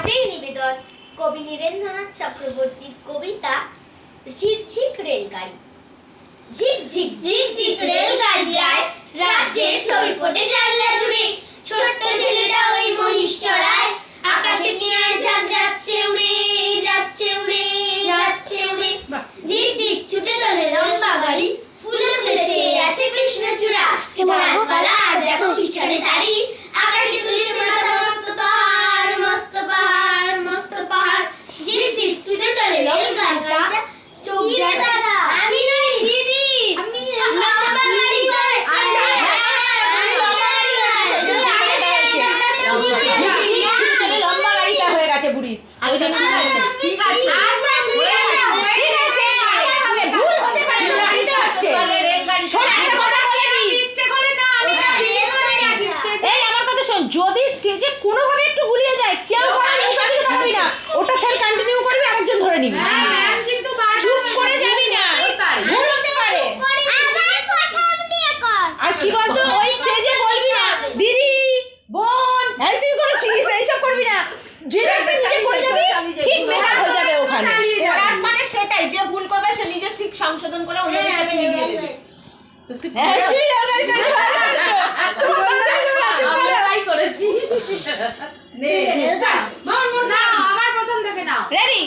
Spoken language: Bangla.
পাঠের নিবেদন। কবি নীরেন্দ্রনাথ চক্রবর্তীর কবিতা ঝিক ঝিক রেলগাড়ি। ঝিক ঝিক ঝিক ঝিক রেলগাড়ি যায় রাজ্যের ছবি ফোটে জানলা জুড়ে। ছোট্ট ছেলেটা ওই মহিষ চড়ায় আকাশে নিয়ে ঝাঁক যাচ্ছে উড়ে যাচ্ছে উড়ে যাচ্ছে উড়ে। ঝিক ঝিক ছুটে চলে লম্বা গাড়ি ফুলে ফুলে ছেয়ে আছে কৃষ্ণচূড়া। গাছপালা আর দেখো পিছনে দাঁড়ি আকাশে তুলেছে মাথা মস্ত পাহাড় মস্ত পাহাড় মস্ত পাহাড় ঝিক ঝিক ছুটে চলে রেলগাড়িটা চোখ দাদা আমি নই দিদি আমি লম্বা গাড়ি চলে লম্বা গাড়িটা হয়ে গেছে জন্য মনে হচ্ছে। ঠিক আছে। ঠিক আছে হবে ভুল হতে পারে গাড়িতে হচ্ছে। একটা কথা বলে এই আমার কথা শোন। যদি স্টেজে কোনোভাবে একটু গুলিয়ে যায় কেউ দিকে দাঁড়াবি না। ওটা ফের কন্টিনিউ করবি আরেকজন ধরে নিবি। চুপ করে যাবি না। ভুল হতে পারে। আর কি বলতো? ওই স্টেজে বলবি না দিদি বোন এই তুই করেছিস এইসব করবি না। যে একটা নিজে করে যাবি ঠিক মেকআপ হয়ে যাবে ওখানে ওরা মানে সেটাই যে ভুল করবে সে নিজে ঠিক সংশোধন করে অন্য হিসাবে দেবে। হ্যাঁ, ভালো করেছ। কথা শুনে না, করেছি রেডি